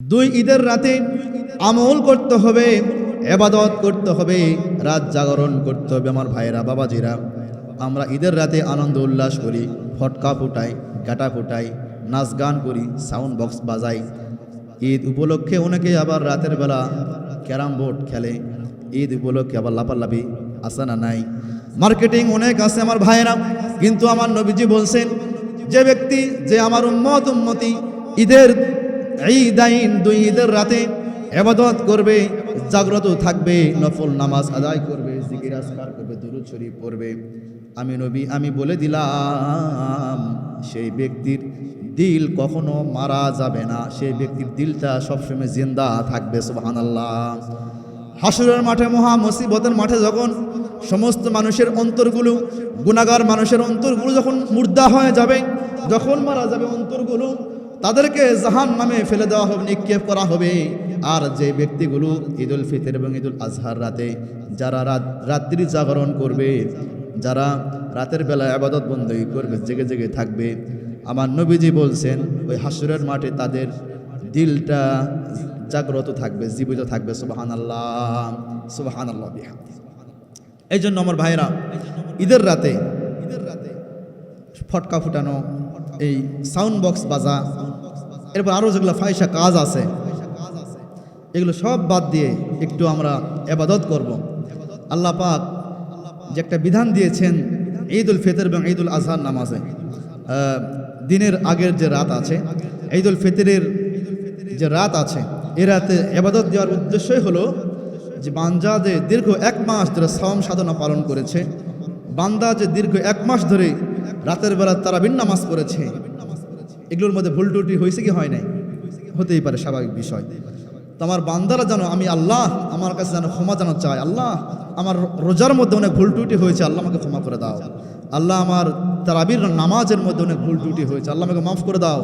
দুই ঈদের রাতে আমল করতে হবে, এবাদত করতে হবে, রাত জাগরণ করতে হবে আমার ভাইয়েরা, বাবাজিরা। আমরা ঈদের রাতে আনন্দ উল্লাস করি, ফটকা ফুটাই, গাটা ফুটাই, নাচ গান করি সাউন্ড বক্স বাজাই। ঈদ উপলক্ষে অনেকে আবার রাতের বেলা ক্যারাম বোর্ড খেলে। ঈদ উপলক্ষে আবার লাপালাপি আসে না নাই? মার্কেটিং অনেক আছে আমার ভাইয়েরা, কিন্তু আমার নবীজি বলছেন, যে ব্যক্তি, যে আমার উম্মত উন্মতি ঈদের ঈদাইন দুই ঈদের রাতে এবাদত করবে, জাগ্রত থাকবে, নফল নামাজ আদায় করবে, জিকির আসকার করবে, দুরুদ শরীফ পড়বে। আমি নবী, আমি বলে দিলাম, সেই ব্যক্তির দিল কখনো মারা যাবে না। সেই ব্যক্তির দিলটা সবসময় জিন্দা থাকবে, সুবহানাল্লাহ। হাসুরের মাঠে মহা মুসিবতের মাঠে যখন সমস্ত মানুষের অন্তরগুলো গুণাগার মানুষের অন্তরগুলো যখন মুর্দা হয়ে যাবে, যখন মারা যাবে অন্তরগুলো তাদেরকে জাহান নামে ফেলে দেওয়া হবে, নিক্ষেপ করা হবে। আর যে ব্যক্তিগুলো ঈদুল ফিতর এবং ঈদুল আজহার রাতে, যারা রাত, রাত্রি জাগরণ করবে, যারা রাতের বেলা আবাদত বন্দী করবে, জেগে জেগে থাকবে, আমার নবীজি বলছেন, ওই হাসুরের মাঠে তাদের দিলটা জাগ্রত থাকবে, জীবিত থাকবে সুবাহান আল্লাহ সুবাহান আল্লাহ এই জন্য আমার ভাইরা ঈদের রাতে ঈদের রাতে ফটকা ফুটানো, এই সাউন্ড বক্স বাজা এরপর আরও যেগুলো ফাইসা কাজ আছে, এগুলো সব বাদ দিয়ে একটু আমরা এবাদত করব। আল্লাহ পাক যে একটা বিধান দিয়েছেন ঈদ উল ফিতর এবং ঈদ উল আজহার নামাজে। দিনের আগের যে রাত আছে ঈদ উল ফিতরের যে রাত আছে, এ রাতে এবাদত দেওয়ার উদ্দেশ্যই হলো যে বান্দা যে দীর্ঘ এক মাস ধরে সাওম সাধনা পালন করেছে, বান্দা যে দীর্ঘ এক মাস ধরে রাতের বেলা তারা নামাজ পড়েছে এগুলোর মধ্যে ভুল টুটি হয়েছে কি হয় নাই? হতেই পারে, স্বাভাবিক বিষয়। তো আমার বান্দারা জানো আমি আল্লাহ, আমার কাছে যেন ক্ষমা যেন চাই আল্লাহ, আমার রোজার মধ্যে অনেক ভুল টুটি হয়েছে, আল্লাহ আমাকে ক্ষমা করে দাও। আল্লাহ আমার তারাবির নামাজের মধ্যে অনেক ভুল টুটি হয়েছে, আল্লাহ আমাকে মাফ করে দাও,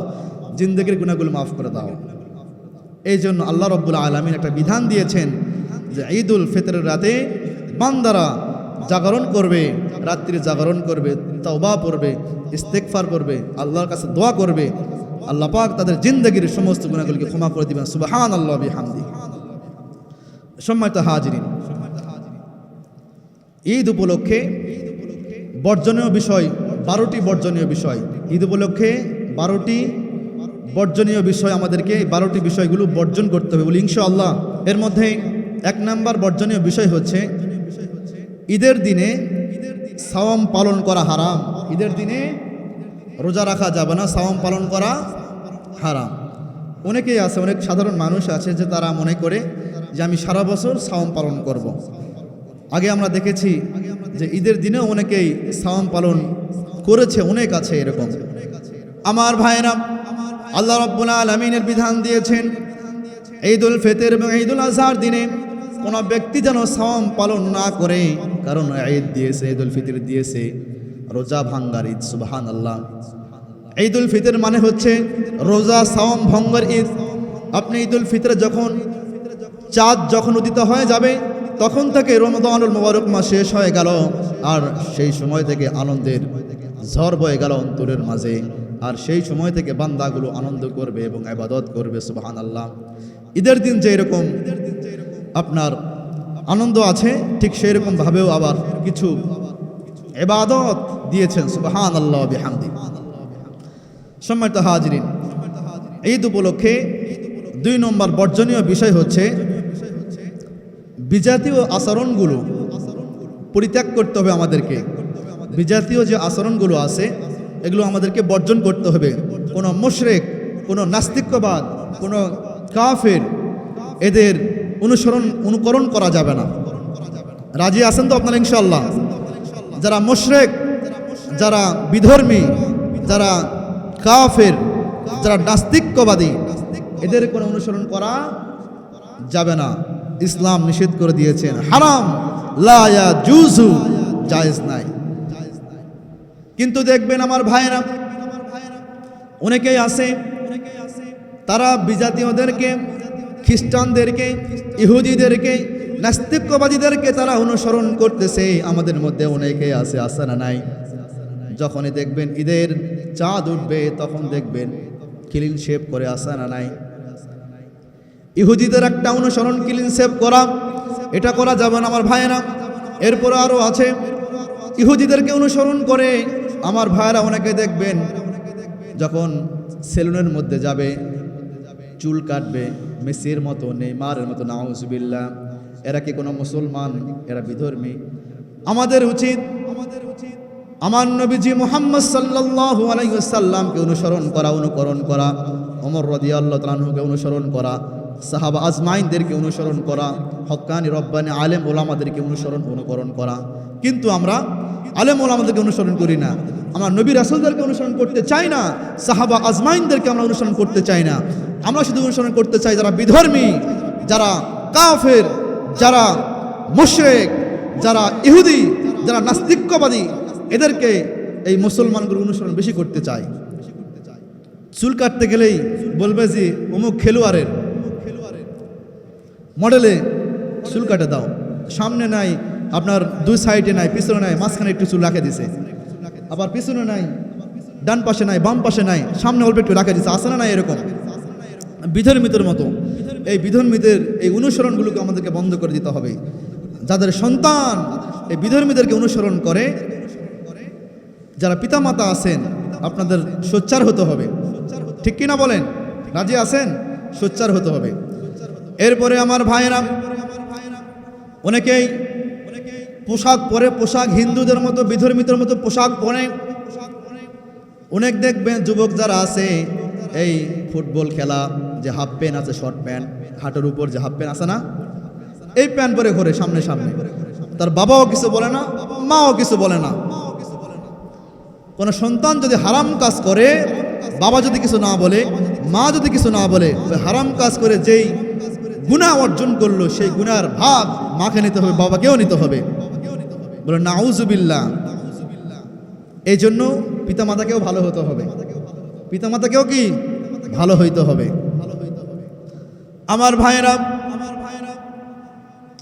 জিন্দগির গুণাগুলো মাফ করে দাও। এই জন্য আল্লাহ রব্বুল আলমিন একটা বিধান দিয়েছেন যে ঈদ উল ফিতরের রাতে বান্দারা জাগরণ করবে, রাত্রি জাগরণ করবে, তওবা পড়বে ইস্তেকফার করবে আল্লাহর কাছে দোয়া করবে, আল্লাহ পাক তাদের জিন্দগির সমস্ত গুণাগুলিকে ক্ষমা করে দিবেন। সুবাহান আল্লাহ বিহামদি। সম্মানিত হাজিরিন, ঈদ উপলক্ষে বর্জনীয় বিষয় বারোটি বর্জনীয় বিষয়। ঈদ উপলক্ষে বারোটি বর্জনীয় বিষয় আমাদেরকে এই বারোটি বিষয়গুলো বর্জন করতে হবে বলি আল্লাহ এর মধ্যে এক নাম্বার বর্জনীয় বিষয় হচ্ছে ঈদের দিনে সাওয়াম পালন করা হারাম। ঈদের দিনে রোজা রাখা যাবে না, সাওয়াম পালন করা হারাম। অনেকেই আছে, অনেক সাধারণ মানুষ আছে যে তারা মনে করে যে আমি সারা বছর সাওয়াম পালন করব। আগে আমরা দেখেছি যে ঈদের দিনেও অনেকেই সাওয়াম পালন করেছে, অনেক আছে এরকম। আমার ভাইয়েরা, আল্লাহ রব্বুল আলমিনের বিধান দিয়েছেন, ঈদুল ফেতের এবং ঈদুল আজহার দিনে কোনো ব্যক্তি যেন সাওয়াম পালন না করে, কারণ ঈদ দিয়েছে, ঈদুল ফিতর দিয়েছে, রোজা ভাঙ্গার ঈদ সুবহান আল্লাহ ঈদুল ফিতর মানে হচ্ছে রোজা সাওয়াম ভঙ্গের ঈদ। আপনি ঈদুল ফিতরে যখন, চাঁদ যখন উদিত হয়ে যাবে, তখন থেকে রমদানুল মোবারক মাস শেষ হয়ে গেল, আর সেই সময় থেকে আনন্দের ঝড় বয়ে গেল অন্তরের মাঝে, আর সেই সময় থেকে বান্দাগুলো আনন্দ করবে এবং আবাদত করবে সুবাহান আল্লাহ ঈদের দিন যে এরকম আপনার আনন্দ আছে? ঠিক সেই রকম ভাবেও আবার কিছু এবাদত দিয়েছেন সুবাহান আল্লাহ বিহামদি। সম্মানিত হাজরিন, ঈদ উপলক্ষে দুই নম্বর বর্জনীয় বিষয় হচ্ছে বিজাতীয় আচরণগুলো পরিত্যাগ করতে হবে আমাদেরকে। বিজাতীয় যে আচরণগুলো আছে, এগুলো আমাদেরকে বর্জন করতে হবে। কোনো মুশরেক, কোনো নাস্তিক্যবাদ কোনো কাফের, এদের অনুসরণ, অনুকরণ করা যাবে না। রাজি আছেন তো আপনারা ইনশাল্লাহ যারা মুশরেক, যারা বিধর্মী, যারা কাফের, যারা নাস্তিক্যবাদী, এদের কোনো অনুসরণ করা যাবে না। ইসলাম নিষেধ করে দিয়েছেন। হারাম লায়া জুজু জায়েজ নাই। কিন্তু দেখবেন আমার ভাইরা অনেকেই আছে, তারা বিজাতীয়দেরকে খ্রিস্টানদেরকে, ইহুদিদেরকে নাস্তিক্যবাদীদেরকে তারা অনুসরণ করতেছে। আমাদের মধ্যে অনেকেই আছে আছে না নাই? যখনই দেখবেন ঈদের চাঁদ উঠবে, তখন দেখবেন ক্লিন শেপ করে আসে না নাই? ইহুদিদের একটা অনুসরণ ক্লিন সেভ করা, এটা করা যাবে না আমার ভাইয়েরা। এরপরে আরও আছে, ইহুদিদেরকে অনুসরণ করে আমার ভাইয়েরা অনেকে দেখবেন যখন সেলুনের মধ্যে যাবে, চুল কাটবে মেসির মতো, নেইমারের মতো নাউজবিল্লা এরা কি কোনো মুসলমান? এরা বিধর্মী। আমাদের উচিত আমাদের উচিত আমার নবীজি মোহাম্মদ সাল্লাল্লাহু আলাইহি ওয়াসাল্লামকে অনুসরণ করা, অনুকরণ করা, ওমর রাদিয়াল্লাহু তাআলাকে অনুসরণ করা, সাহাবা আজমাইনদেরকে অনুসরণ করা হক্কানি রব্বানি আলেম ওলামাদেরকে অনুসরণ, অনুকরণ করা। কিন্তু আমরা আলেম ওলামাদেরকে অনুসরণ করি না। আমরা নবী রাসুলদেরকে অনুসরণ করতে চাই না, সাহাবা আজমাইনদেরকে আমরা অনুসরণ করতে চাই না। আমরা শুধু অনুসরণ করতে চাই যারা বিধর্মী, যারা কাফের, যারা মুশরেক, যারা ইহুদি, যারা নাস্তিক্যবাদী এদেরকে এই মুসলমানগুলো অনুসরণ বেশি করতে চাই। চুল কাটতে গেলেই বলবে যে, অমুক খেলোয়াড়ের মডেলে চুল কাটে দাও। সামনে নাই, আপনার দুই সাইডে নাই, পিছনে নাই, মাঝখানে একটু চুল রাখে দিছে। আবার পিছনে নাই, ডান পাশে নাই, বাম পাশে নাই, সামনে অল্প একটু রাখে দিছে আসে না নাই এরকম? বিধর্মীদের মতো। এই বিধর্মীদের এই অনুসরণগুলোকে আমাদেরকে বন্ধ করে দিতে হবে। যাদের সন্তান এই বিধর্মীদেরকে অনুসরণ করে, যারা পিতামাতা আছেন, আপনাদের সোচ্চার হতে হবে। ঠিক কিনা বলেন? রাজি আছেন? সোচ্চার হতে হবে। এরপরে আমার ভাইয়েরা, অনেকেই পোশাক পরে পোশাক, হিন্দুদের মতো, বিধর্মীদের মতো পোশাক পরে। অনেক দেখবেন যুবক যারা আছে, এই ফুটবল খেলা, যে হাফ প্যান্ট আছে, শর্ট প্যান্ট, হাটের উপর যে হাফ প্যান্ট আছে না, এই প্যান্ট পরে ঘরে সামনে সামনে। তার বাবাও কিছু বলে না, মাও কিছু বলে না। কোনো সন্তান যদি হারাম কাজ করে, বাবা যদি কিছু না বলে, মা যদি কিছু না বলে হারাম কাজ করে যেই গুণা অর্জন করল, সেই গুণার ভাগ মাকে নিতে হবে, বাবাকেও নিতে হবে। বলে নাউজুবিল্লা এই জন্য পিতামাতাকেও ভালো হতে হবে। পিতামাতাকেও কি? ভালো হইতে হবে। আমার ভাইয়েরা আমার ভাইয়েরা,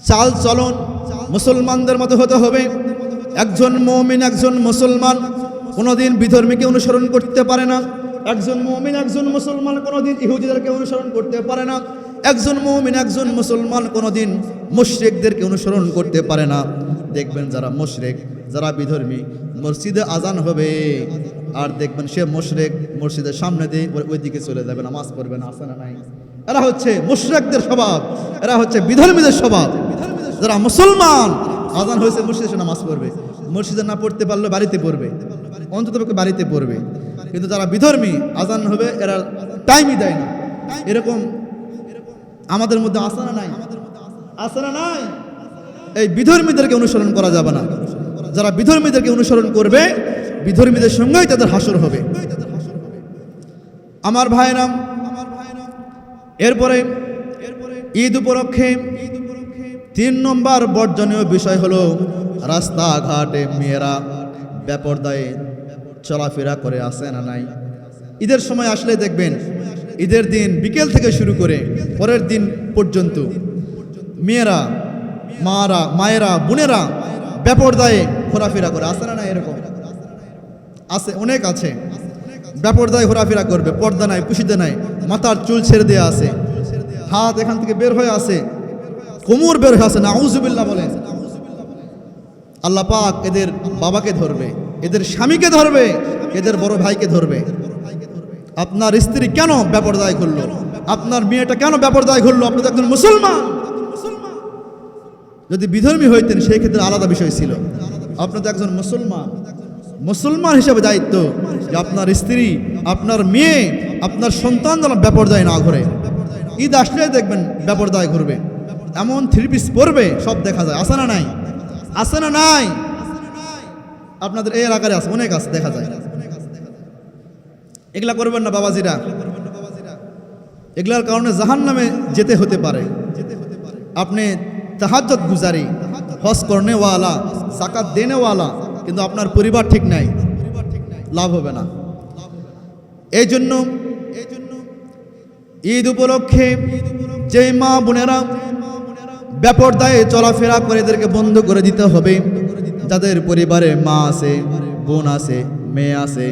চাল চলন মুসলমানদের মতো হতে হবে। একজন মৌমিন, একজন মুসলমান কোনোদিন বিধর্মীকে অনুসরণ করতে পারে না। একজন মৌমিন, একজন মুসলমান কোনোদিন ইহুদিদেরকে অনুসরণ করতে পারে না। একজন মমিন, একজন মুসলমান কোনোদিন মুশরিকদেরকে অনুসরণ করতে পারে না। দেখবেন যারা মুশরিক, যারা বিধর্মী, মসজিদে আজান হবে। আর দেখবেন সে মুশরিক মসজিদের সামনে দিয়ে ওই- ওইদিকে চলে যাবে, নামাজ পড়বে না আসে নাই। এরা হচ্ছে মুশরিকদের স্বভাব, এরা হচ্ছে বিধর্মীদের স্বভাব। যারা মুসলমান, আজান হয়েছে, মসজিদে এসে নামাজ পড়বে। মসজিদে না পড়তে পারলে বাড়িতে পড়বে অন্ততপক্ষে বাড়িতে পড়বে। কিন্তু যারা বিধর্মী, আজান হবে, এরা টাইমই দেয় না। এরকম আমাদের মধ্যে আসানা নাই। আসানা নাই। এই বিধর্মীদেরকে অনুসরণ করা যাবে না। যারা বিধর্মীদেরকে অনুসরণ করবে, বিধর্মীদের সঙ্গেই তাদের হাসর হবে। আমার ভাইরাম এরপরে ঈদ উপলক্ষে তিন নম্বর বর্জনীয় বিষয় হলো রাস্তাঘাটে মেয়েরা ব্যাপরদায়ে চলাফেরা করে, আসে না নাই। ঈদের সময় আসলে দেখবেন, ঈদের দিন বিকেল থেকে শুরু করে পরের দিন পর্যন্ত মেয়েরা, মারা, মায়েরা, বোনেরা ব্যাপরদায়ে ঘোরাফেরা করে। আসে না এরকম? আছে, অনেক আছে। ব্যাপরদায় ঘোরাফেরা করবে, পর্দা নাই পুষিতে নাই, মাথার চুল ছেড়ে দেওয়া আছে। হাত এখান থেকে বের হয়ে আসে কোমর বের হয়ে আসে না আউজুবিল্লাহ বলেন আল্লাহ পাক এদের বাবাকে ধরবে, এদের স্বামীকে ধরবে, এদের বড় ভাইকে ধরবে। আপনার স্ত্রী কেন ব্যাপরদায় ঘুরলো? আপনার মেয়েটা কেন ব্যাপরদায় ঘুরলো? আপনি তো একজন মুসলমান। যদি বিধর্মী হইতেন, সেই ক্ষেত্রে আলাদা বিষয় ছিল। আপনি তো একজন মুসলমান। মুসলমান হিসেবে দায়িত্ব যে আপনার স্ত্রী, আপনার মেয়ে, আপনার সন্তান যেন ব্যাপরদায় না ঘুরে। ঈদ আসলে দেখবেন ব্যাপরদায় ঘুরবে। এমন থ্রি পিস পরবে, সব দেখা যায়। আসে না নাই? আসে না নাই? আপনাদের এই এলাকায় আছে, অনেক আছে, দেখা যায়। এগুলা করবেন না বাবাজিরা। এগুলার কারণে জাহান নামে যেতে হতে পারে। আপনি তাহাজ্জত গুজারি, হজ করনেওয়ালা সাকাত দেনেওয়ালা, কিন্তু আপনার পরিবার ঠিক নাই। লাভ হবে না। এই জন্য এই জন্য ঈদ উপলক্ষে যেই মা বোনেরা ব্যাপরদায়ে চলাফেরা করে এদেরকে বন্ধ করে দিতে হবে, যাদের পরিবারে মা আছে, বোন আছে, মেয়ে আছে,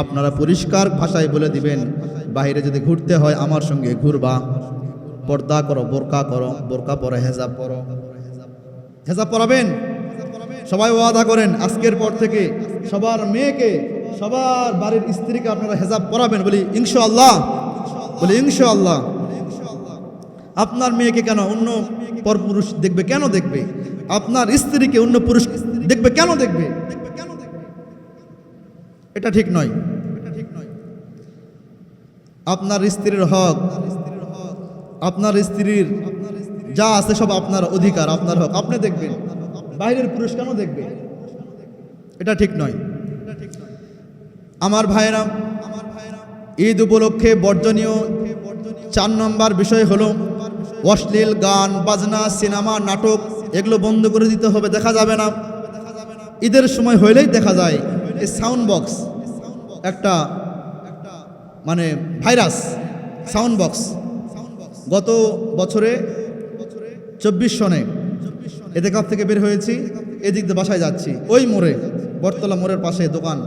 আপনারা পরিষ্কার ভাষায় বলে দিবেন বাইরে যদি ঘুরতে হয়, আমার সঙ্গে ঘুরবা। পর্দা করো, বোরকা করো, বোরকা পরে হেজাব পরো। হেজাব পরাবেন? সবাই ওয়াদা করেন, আজকের পর থেকে সবার মেয়েকে, সবার বাড়ির স্ত্রীকে আপনারা হেজাব পরাবেন। বলি ইনশা আল্লাহ বলি ইনশা আল্লাহ আপনার মেয়েকে কেন অন্য পরপুরুষ দেখবে, কেন দেখবে? আপনার স্ত্রীকে অন্য পুরুষ দেখবে, কেন দেখবে? এটা ঠিক নয়। আপনার স্ত্রীর হক, আপনার স্ত্রীর যা আছে সব আপনার অধিকার, আপনার হক। আপনি দেখবেন, বাইরের পুরুষ কেন দেখবে? এটা ঠিক নয়। আমার ভাইয়েরা, ঈদ উপলক্ষে বর্জনীয় চার নম্বর বিষয় হলো অশ্লীল গান, বাজনা, সিনেমা, নাটক, এগুলো বন্ধ করে দিতে হবে, দেখা যাবে না। ঈদের সময় হইলেই দেখা যায়, এই সাউন্ড বক্স একটা মানে ভাইরাস সাউন্ড বক্স গত বছরে চব্বিশ সনে এতে কাপ থেকে বের হয়েছি, এদিক দিয়ে বাসায় যাচ্ছি। ওই মোড়ে, বটতলা মোড়ের পাশে দোকান।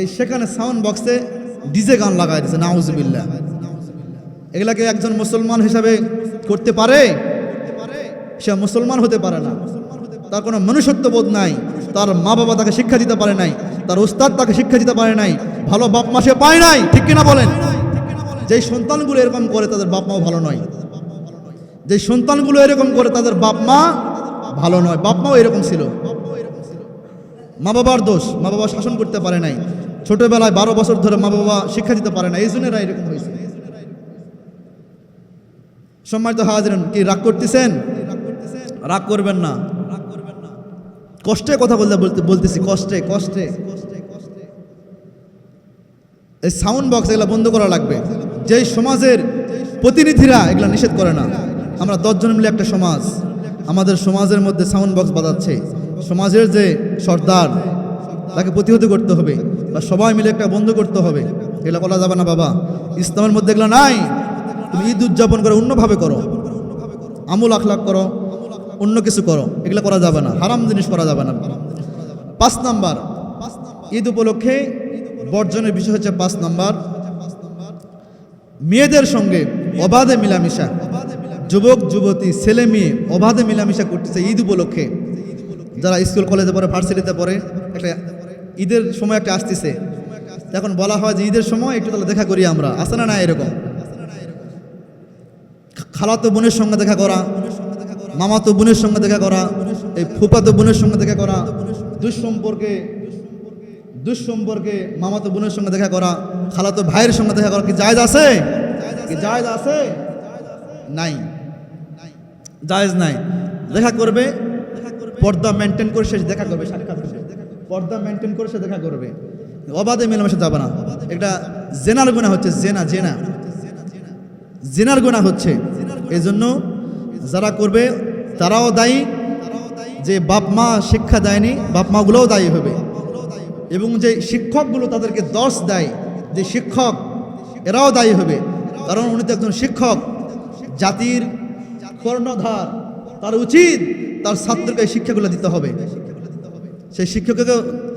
এই সেখানে সাউন্ড বক্সে ডিজে গান লাগাই দিয়েছে নাউজবিল্লা এগুলাকে একজন মুসলমান হিসাবে করতে পারে? সে মুসলমান হতে পারে না। তার কোনো মনুষ্যত্ব বোধ নাই। তার মা বাবা তাকে শিক্ষা দিতে পারে নাই। তার উস্তাদ তাকে শিক্ষা দিতে পারে নাই। ভালো বাপ মা সে পায় নাই, ঠিক কিনা বলেন? যেই সন্তানগুলো এরকম করে তাদের বাপ মাও ভালো নয়। যে সন্তানগুলো এরকম করে তাদের বাপ মা ভালো নয়। বাপ মাও এরকম ছিল। মা বাবার দোষ। মা বাবা শাসন করতে পারে নাই। ছোটবেলায় বারো বছর ধরে মা বাবা শিক্ষা দিতে পারে না এই জন্য এরা এরকম হয়েছে। সম্মানিত হাজিরেন, কি রাগ করতেছেন? রাগ করবেন না। কষ্টে কথা বলতে বলতে বলতেছি, কষ্টে কষ্টে। এই সাউন্ড বক্স এগুলো বন্ধ করা লাগবে। যেই সমাজের প্রতিনিধিরা এগুলো নিষেধ করে না। আমরা দশজন মিলে একটা সমাজ। আমাদের সমাজের মধ্যে সাউন্ড বক্স বাজাচ্ছে। সমাজের যে সর্দার, তাকে প্রতিহত করতে হবে বা সবাই মিলে একটা বন্ধ করতে হবে। এগুলো বলা যাবে না বাবা। ইসলামের মধ্যে এগুলো নাই। তুমি ঈদ উদযাপন করে অন্যভাবে করো। আমল আখলাখ করো। অন্য কিছু করো, এগুলো করা যাবে না, হারাম জিনিস করা যাবে না। পাঁচ নাম্বার, ঈদ উপলক্ষে বর্জনের বিষয় হচ্ছে পাঁচ নাম্বার, মেয়েদের সঙ্গে অবাধে মিলামিশা। যুবক, যুবতী, ছেলে, মেয়ে অবাধে মিলামিশা করতেছে ঈদ উপলক্ষে। যারা স্কুল, কলেজে পড়ে, ভার্সিটিতে পড়ে, একটা ঈদের সময় একটা আসতেছে। এখন বলা হয় যে ঈদের সময় একটু তাহলে দেখা করি আমরা আসে না না এরকম? খালাতো বোনের সঙ্গে দেখা করা মামাতো বোনের সঙ্গে দেখা করা, এই ফুপাতো বোনের সঙ্গে দেখা করা, দুঃসম্পর্কে দুঃসম্পর্কে মামাতো বোনের সঙ্গে দেখা করা, খালাতো ভাইয়ের সঙ্গে দেখা করা, কি জায়জ আছে? কি জায়জ আছে? নাই। জায়জ নাই। দেখা করবে, পর্দা মেনটেন করে সে দেখা করবে সাক্ষাৎ পর্দা মেনটেন করে সে দেখা করবে। অবাধে মেলামেশা যাবে না। এটা জেনার গুণা হচ্ছে, জেনা জেনা। জেনার গোনা হচ্ছে। এই জন্য যারা করবে, তারাও দায়ী। যে বাপ মা শিক্ষা দেয়নি, বাপ মাগুলোও দায়ী হবে। এবং যে শিক্ষকগুলো তাদেরকে দশ দেয়, যে শিক্ষক, এরাও দায়ী হবে। কারণ উনি তো একজন শিক্ষক। জাতির কর্ণধার। তার উচিত তার ছাত্রকে এই শিক্ষাগুলো দিতে হবে। সেই শিক্ষককে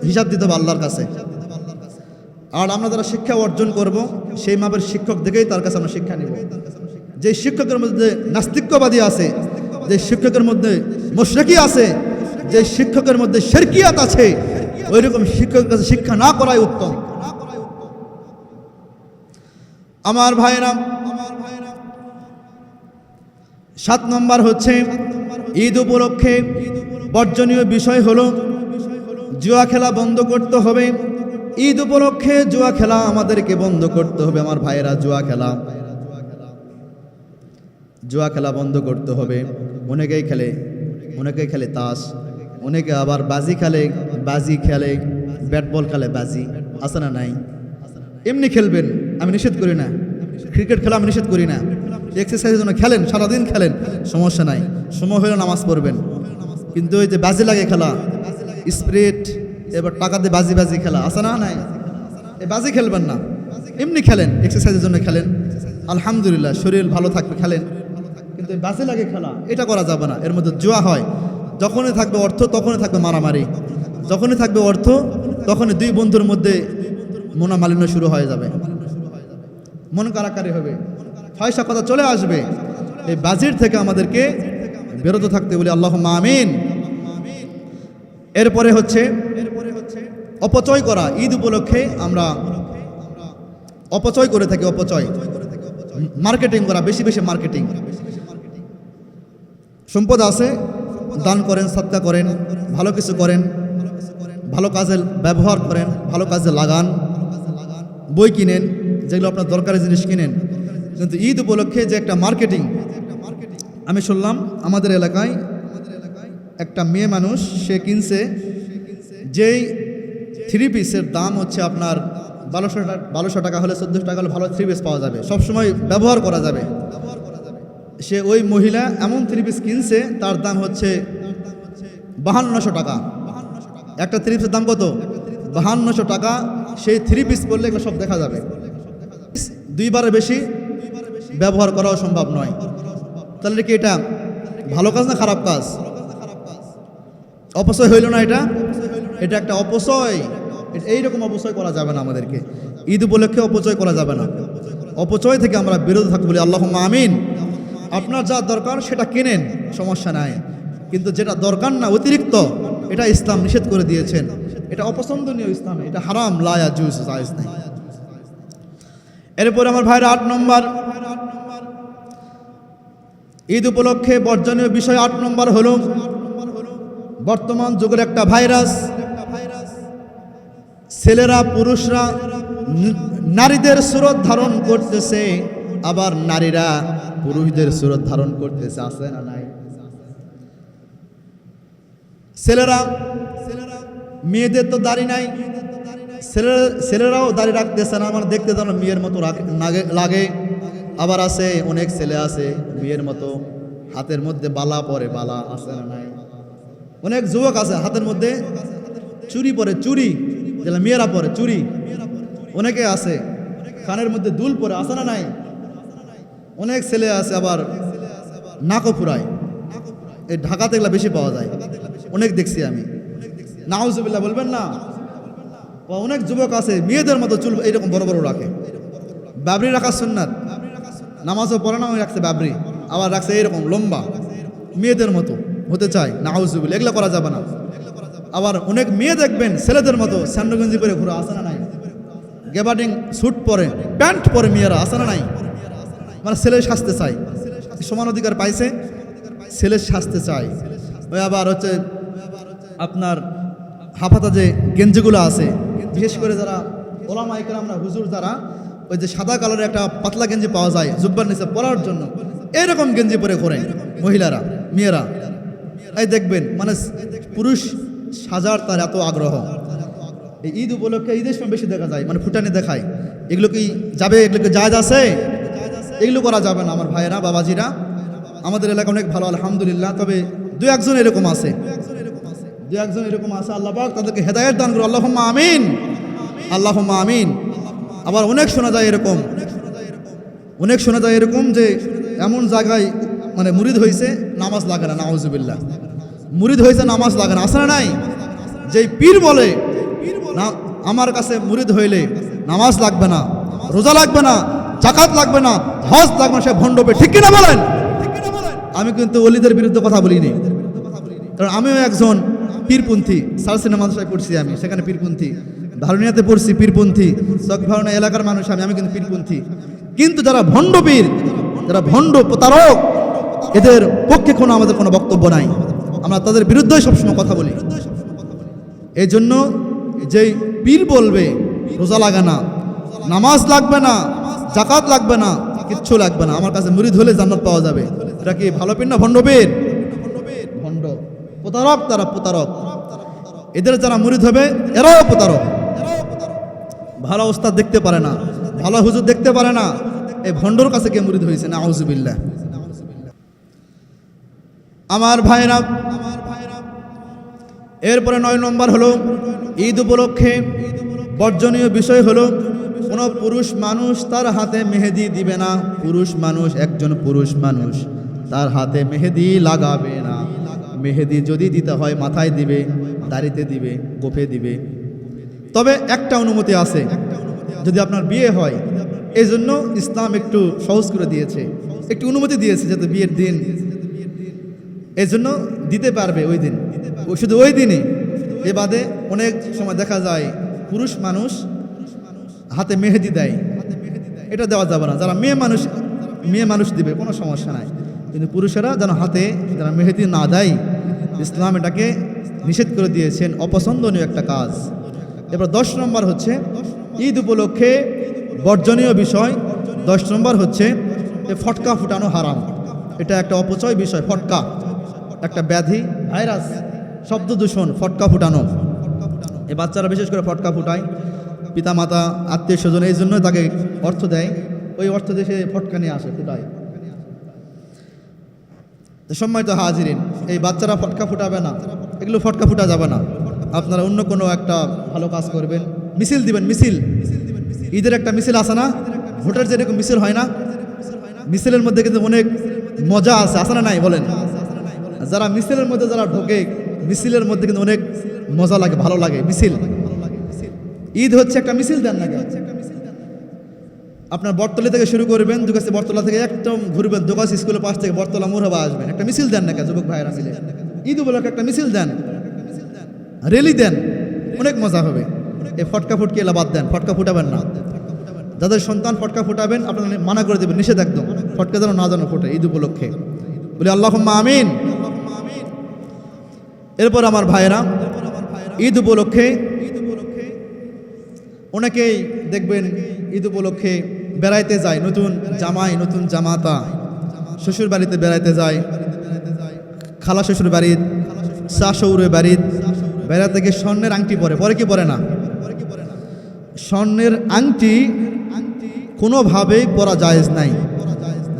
হিসাব দিতে হবে আল্লাহর কাছে। আর আমরা যারা শিক্ষা অর্জন করব, সেই মাপের শিক্ষক দেখেই তার কাছে আমরা শিক্ষা নেব। যে শিক্ষকের মধ্যে নাস্তিক্যবাদী আছে, যে শিক্ষকের মধ্যে মুশরিকি আছে, যে শিক্ষকের মধ্যে শেরকিয়াত আছে ওই রকম শিক্ষকের কাছে শিক্ষা না করাই উত্তম। আমার ভাইরা সাত নম্বর হচ্ছে ঈদ উপলক্ষে বর্জনীয় বিষয় হলো জুয়া খেলা বন্ধ করতে হবে। ঈদ উপলক্ষে জুয়া খেলা আমাদেরকে বন্ধ করতে হবে, আমার ভাইয়েরা, জুয়া খেলা। জুয়া খেলা বন্ধ করতে হবে। অনেকেই খেলে অনেকেই খেলে তাস, অনেকে আবার বাজি খেলে বাজি খেলে ব্যাট বল খেলে বাজি। আছে না নাই? এমনি খেলবেন, আমি নিষেধ করি না। ক্রিকেট খেলা আমি নিষেধ করি না। এক্সারসাইজের জন্য খেলেন, সারাদিন খেলেন, সমস্যা নাই। সময় হলে নামাজ পড়বেন। কিন্তু ওই যে বাজি লাগে খেলা, স্প্রিট, এবার টাকা দিয়ে বাজি বাজি খেলা, আছে না নাই? এই বাজি খেলবেন না। এমনি খেলেন এক্সারসাইজের জন্য খেলেন। আলহামদুলিল্লাহ, শরীর ভালো থাকবে, খেলেন। কিন্তু বাজে লাগে খেলা, এটা করা যাবে না। এর মধ্যে জুয়া হয়। যখনই থাকবে অর্থ, তখনই থাকবে মারামারি। যখনই থাকবে অর্থ, তখনই দুই বন্ধুর মধ্যে মনোমালিন্য শুরু হয়ে যাবে। মন কারাকারি হবে। পয়সা কথা চলে আসবে। এই বাজির থেকে আমাদেরকে বিরত থাকতে বলি আল্লাহ মামিন এরপরে হচ্ছে অপচয় করা। ঈদ উপলক্ষে আমরা অপচয় করে থাকি, অপচয়। মার্কেটিং করা, বেশি বেশি মার্কেটিং। সম্পদ আছে, দান করেন সৎকা করেন, ভালো কিছু করেন, ভালো কাজে ব্যবহার করেন, ভালো কাজে লাগান, বই কিনেন, যেগুলো আপনার দরকারি জিনিস কিনেন। কিন্তু ঈদ উপলক্ষে যে একটা মার্কেটিং, আমি শুনলাম আমাদের এলাকায় একটা মেয়ে মানুষ, সে কিনছে, যেই থ্রি পিসের দাম হচ্ছে আপনার বারোশো টাকা বারোশো টাকা হলে চোদ্দোশো টাকা হলে ভালো থ্রি পিস পাওয়া যাবে। সবসময় ব্যবহার করা যাবে। সে ওই মহিলা এমন থ্রি পিস কিনছে, তার দাম হচ্ছে বাহান্নশো টাকা। একটা থ্রি পিসের দাম কত? বাহান্নশো টাকা। সেই থ্রি পিস করলে এগুলো সব দেখা যাবে। দুইবারের বেশি ব্যবহার করাও সম্ভব নয়। তাহলে কি এটা ভালো কাজ না খারাপ কাজ? অপচয় হইল না এটা? এটা একটা অপচয়। এইরকম অপচয় করা যাবে না আমাদেরকে। ঈদ উপলক্ষে অপচয় করা যাবে না। অপচয় থেকে আমরা বিরত থাকব বলি আল্লাহ আমিন। আপনার যা দরকার সেটা কেনেন, সমস্যা নাই। কিন্তু যেটা দরকার না, অতিরিক্ত, এটা ইসলাম নিষেধ করে দিয়েছেন। এটা অপছন্দনীয় ইসলামে এটা হারাম লায়া জুস জায়েজ নাই। এরপর আমার ভাইরা আট নম্বর। ঈদ উপলক্ষে বর্জনীয় বিষয় আট নম্বর হলো, বর্তমান যুগের একটা ভাইরাস। ছেলেরা, পুরুষরা, নারীদের সুরত ধারণ করতেছে। আবার নারীরা পুরুষদের সুরত ধারণ করতেছে, আছে না নাই? ছেলেরা, মেয়েদের তো দাড়ি নাই। ছেলেরা, ছেলেরাও দাড়ি রাখতেছে না, আমার দেখতে যেন মেয়ের মতো লাগে। আবার আছে অনেক ছেলে আছে, মেয়ের মতো। হাতের মধ্যে বালা পরে বালা, আছে না নাই? অনেক যুবক আছে হাতের মধ্যে। চুরি পরে চুরি মেয়েরা পরে চুরি। অনেকে আছে, কানের মধ্যে দুল পরে, আছে না নাই? অনেক ছেলে আছে আবার নাকও ফুরায় এই ঢাকাতে এগুলো বেশি পাওয়া যায়। অনেক দেখছি আমি। নাউজুবিল্লাহ বলবেন না? অনেক যুবক আছে, মেয়েদের মতো চুল এইরকম বড় বড় রাখে। বাবরি রাখার সুন্নাত। নামাজও পড়ে না রাখছে বাবরি। আবার রাখছে এইরকম লম্বা। মেয়েদের মতো হতে চায় নাউজুবিল্লা এগুলো করা যাবে না। আবার অনেক মেয়ে দেখবেন, ছেলেদের মতো স্যান্ডগঞ্জি পরে ঘুরে আসে না নাই? গেবার্ডিং স্যুট পরে, প্যান্ট পরে মেয়েরা আসে না নাই? মানে ছেলে সাজতে চায়। সমান অধিকার পাইছে, ছেলে সাজতে চায়। ওই আবার হচ্ছে আপনার হাফাতা যে গেঞ্জিগুলো আছে, বিশেষ করে যারা ওলামা আমরা হুজুর যারা, ওই যে সাদা কালারের একটা পাতলা গেঞ্জি পাওয়া যায় জুব্বার নিচে পরার জন্য, এরকম গেঞ্জি পরে ঘোরেন মহিলারা, মেয়েরা। এই দেখবেন মানে পুরুষ সাজার তার এত আগ্রহ। এই ঈদ উপলক্ষে ঈদের সময় বেশি দেখা যায় মানে ফুটানি দেখায়। এগুলো কি যাবে, এগুলো কি জায়জ আছে? এগুলো করা যাবে না আমার ভাইয়েরা, বাবাজিরা। আমাদের এলাকা অনেক ভালো, আলহামদুলিল্লাহ। তবে দু একজন এরকম আছে। দু একজন এরকম আছে, আল্লাহ তাদেরকে হেদায়ত দান করো আল্লাহ আমিন। আল্লাহ আমিন। আবার অনেক শোনা যায় এরকম। অনেক শোনা যায় এরকম যে এমন জায়গায় মানে মুরিদ হয়েছে নামাজ লাগে না, নাউজুবিল্লাহ। মুরিদ হয়েছে নামাজ লাগে না। আসে না নাই? যেই পীর বলে আমার কাছে মুরিদ হইলে নামাজ লাগবে না, রোজা লাগবে না জাকাত লাগবে না, হজ লাগবে না, সে ভণ্ডবে ঠিক কিনা বলেন? আমি কিন্তু অলিদের বিরুদ্ধে কথা বলিনি। কারণ আমিও একজন পীরপন্থী সার সিনেমা মাদ্রাসায় পড়ছি আমি, সেখানে পীরপন্থী। ধারণিয়াতে পড়ছি, পীরপন্থী। চক ভারণা এলাকার মানুষ আমি আমি কিন্তু পীরপন্থী। কিন্তু যারা ভণ্ড পীর, যারা ভণ্ড প্রতারক, এদের পক্ষে কোনো আমাদের কোনো বক্তব্য নাই। আমরা তাদের বিরুদ্ধেই সবসময় কথা বলি। এই জন্য যেই পীর বলবে, রোজা লাগে না, নামাজ লাগবে না জাকাত লাগবে না, কিচ্ছু লাগবে না। আমার কাছে মুরিদ হলে জান্নাত পাওয়া যাবে। এটা কি ভালো পীর না ভণ্ড পীর? ভণ্ড। প্রতারক তারা প্রতারক। এদের যারা মুরিদ হবে, এরাও প্রতারক। ভালো ওস্তাদ দেখতে পারে না, ভালো হুজুর দেখতে পারে না। এই ভণ্ডর কাছে কে মুরিদ হয়েছে? না আউজুবিল্লাহ আমার ভাইরা, এরপরে নয় নম্বর হলো ঈদ উপলক্ষে বর্জনীয় বিষয় হলো কোনো পুরুষ মানুষ তার হাতে মেহেদি দিবে না। পুরুষ মানুষ একজন পুরুষ মানুষ তার হাতে মেহেদি লাগাবে না। মেহেদি যদি দিতে হয়, মাথায় দিবে, দাড়িতে দিবে গোফে দিবে। তবে একটা অনুমতি আছে। যদি আপনার বিয়ে হয় এই জন্য ইসলাম একটু সহজ করে দিয়েছে। একটু অনুমতি দিয়েছে যাতে বিয়ের দিন এই জন্য দিতে পারবে ওই দিন। শুধু ওই দিনে এ বাদে অনেক সময় দেখা যায় পুরুষ মানুষ হাতে মেহেদি দেয়, এটা দেওয়া যাবে না। যারা মেয়ে মানুষ মেয়ে মানুষ দিবে, কোনো সমস্যা নাই। কিন্তু পুরুষেরা যেন হাতে যারা মেহেদি না দেয়, ইসলাম এটাকে নিষেধ করে দিয়েছেন। অপছন্দনীয় একটা কাজ। এবার দশ নম্বর হচ্ছে, ঈদ উপলক্ষে বর্জনীয় বিষয়। দশ নম্বর হচ্ছে, এ ফটকা ফুটানো হারাম। এটা একটা অপচয় বিষয়, ফটকা। একটা ব্যাধি, ভাইরাস, শব্দ দূষণ, ফটকা ফুটানো। এই বাচ্চারা বিশেষ করে ফটকা ফুটায়। পিতা মাতা আত্মীয় স্বজন এই জন্য তাকে অর্থ দেয়। ওই অর্থ দিয়ে সে ফটকা নিয়ে আসে ফুটায় সম্মানিত হাজিরিন, এই বাচ্চারা ফটকা ফুটাবে না। এগুলো ফটকা ফুটা যাবে না। আপনারা অন্য কোনো একটা ভালো কাজ করবেন। মিছিল দিবেন, মিছিল। ঈদের একটা মিছিল আছে না? ভোটের যেরকম মিছিল হয় না? মিছিলের মধ্যে কিন্তু অনেক মজা আছে। আছে না নাই, বলেন? যারা মিছিলের মধ্যে যারা ঢোকে, মিছিলের মধ্যে কিন্তু অনেক মজা লাগে, ভালো লাগে, মিছিল। ঈদ হচ্ছে একটা মিছিল দেন না? আপনার বটতলা থেকে শুরু করবেন দুগাছি বটতলা থেকে একদম ঘুরবেন দুগাছি স্কুলের পাশ থেকে বটতলা মোরহাবা আসবেন। একটা মিছিল দেন না যুবক ভাইয়েরা মিলে? ঈদ উপলক্ষে একটা মিছিল দেন। রেলি দেন। অনেক মজা হবে। এই ফটকা ফুটকে এলা বাদ দেন, ফটকা ফুটাবেন না। যাদের সন্তান ফটকা ফুটাবেন, আপনারা মানা করে দেবেন, নিষেধ একদম। ফটকা যেন না যেন ফুটে ঈদ উপলক্ষে। বলি আল্লাহ আমিন। এরপর আমার ভাইয়েরা, ঈদ উপলক্ষে অনেকেই দেখবেন ঈদ উপলক্ষে বেড়াইতে যায়, নতুন জামাই, নতুন জামাতা। শ্বশুর বাড়িতে বেড়াইতে যায়, খালা শ্বশুর বাড়ির শাশুড়ের বাড়ির বেড়াতে গিয়ে স্বর্ণের আংটি পরে পরে কি পরে না? স্বর্ণের আংটি কোনোভাবেই পরা জায়েজ নাই।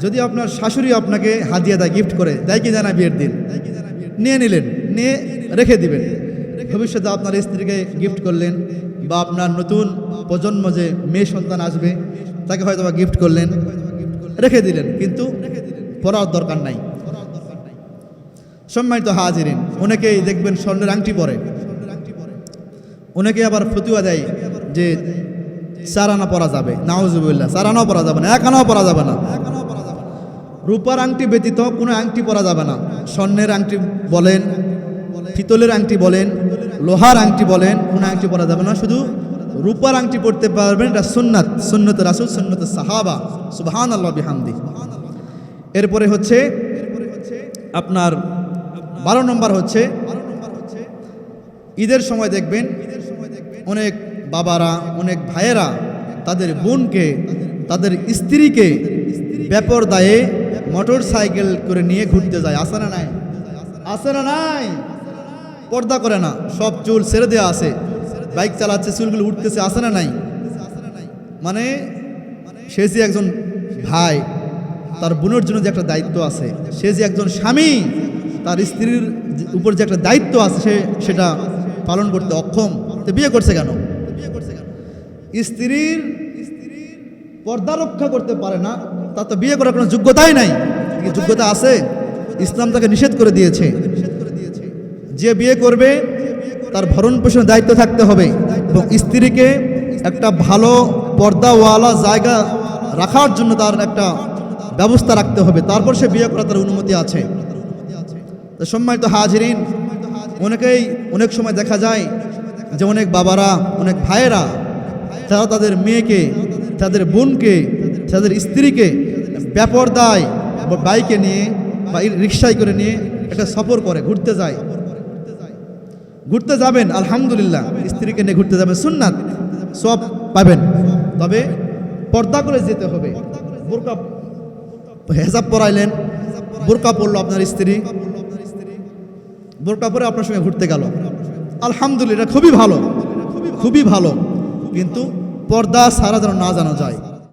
যদি আপনার শাশুড়ি আপনাকে হাদিয়া দেয় গিফট করে, দেয় কি জানা বিয়ের দিন? নিয়ে নিলেন, নিয়ে রেখে দিবেন। ভবিষ্যতে আপনার স্ত্রীকে গিফট করলেন বা আপনার নতুন প্রজন্ম যে মেয়ে সন্তান আসবে, তাকে হয়তো বা গিফট করলেন, রেখে দিলেন, কিন্তু পড়ার দরকার নাই। সম্মানিত হাজিরিন, অনেকেই দেখবেন স্বর্ণের আংটি পরে। অনেকে আবার ফতুয়া দেয় যে চার আনা পরা যাবে। নাওজুবিল্লা চার আনাও পরা যাবে না এক আনাও পরা যাবে না। রূপার আংটি ব্যতীত কোনো আংটি পরা যাবে না। স্বর্ণের আংটি বলেন, পিতলের আংটি বলেন লোহার আংটি বলেন, কোনো আংটি পরা যাবে না, শুধু রূপার আংটি পড়তে পারবেন, এটা সুন্নাত সুন্নত রাসুল সুন্নত সাহাবা সুবহান আল্লাহ বিহামদি। এরপরে হচ্ছে, আপনার বারো নম্বর হচ্ছে, ঈদের সময় দেখবেন, অনেক বাবারা, অনেক ভাইয়েরা তাদের বোনকে, তাদের স্ত্রীকে ব্যাপর দায়ে মোটর সাইকেল করে নিয়ে ঘুরতে যায়। আসে না নাই? আসে না নাই? পর্দা করে না, সব চুল ছেড়ে দেওয়া আছে। বাইক চালাচ্ছে, চুলগুলো উঠতেছে, আসে না নাই? মানে সে যে একজন ভাই, তার বোনের জন্য যে একটা দায়িত্ব আছে, সে যে একজন স্বামী, তার স্ত্রীর উপর যে একটা দায়িত্ব আছে, সে সেটা পালন করতে অক্ষম। তো বিয়ে করছে কেন? স্ত্রীর পর্দা রক্ষা করতে পারে না, তার তো বিয়ে করার কোনো যোগ্যতাই নাই। যোগ্যতা আছে? ইসলাম তাকে নিষেধ করে দিয়েছে। যে বিয়ে করবে, তার ভরণ পোষণের দায়িত্ব থাকতে হবে এবং স্ত্রীকে একটা ভালো পর্দাওয়ালা জায়গা রাখার জন্য তার একটা ব্যবস্থা রাখতে হবে। তারপর সে বিয়ে করার তার অনুমতি আছে। সম্মানিত হাজিরিন, অনেকেই অনেক সময় দেখা যায় যে অনেক বাবারা, অনেক ভাইয়েরা, তারা তাদের মেয়েকে, তাদের বোনকে, তাদের স্ত্রীকে ব্যাপরদায় বা বাইকে নিয়ে বা রিক্সায় করে নিয়ে একটা সফর করে, ঘুরতে যায়। ঘুরতে যাবেন, আলহামদুলিল্লাহ। স্ত্রীকে নিয়ে ঘুরতে যাবেন, সুন্নাত। সব পাবেন। তবে পর্দা করে যেতে হবে। বোরকা হেসাব পরাইলেন, বোরকা পরলো আপনার স্ত্রী। বোরকা পরে আপনার সঙ্গে ঘুরতে গেল। আলহামদুলিল্লাহ খুবই ভালো। খুবই ভালো। কিন্তু পর্দা সারা যেন না জানা যায়।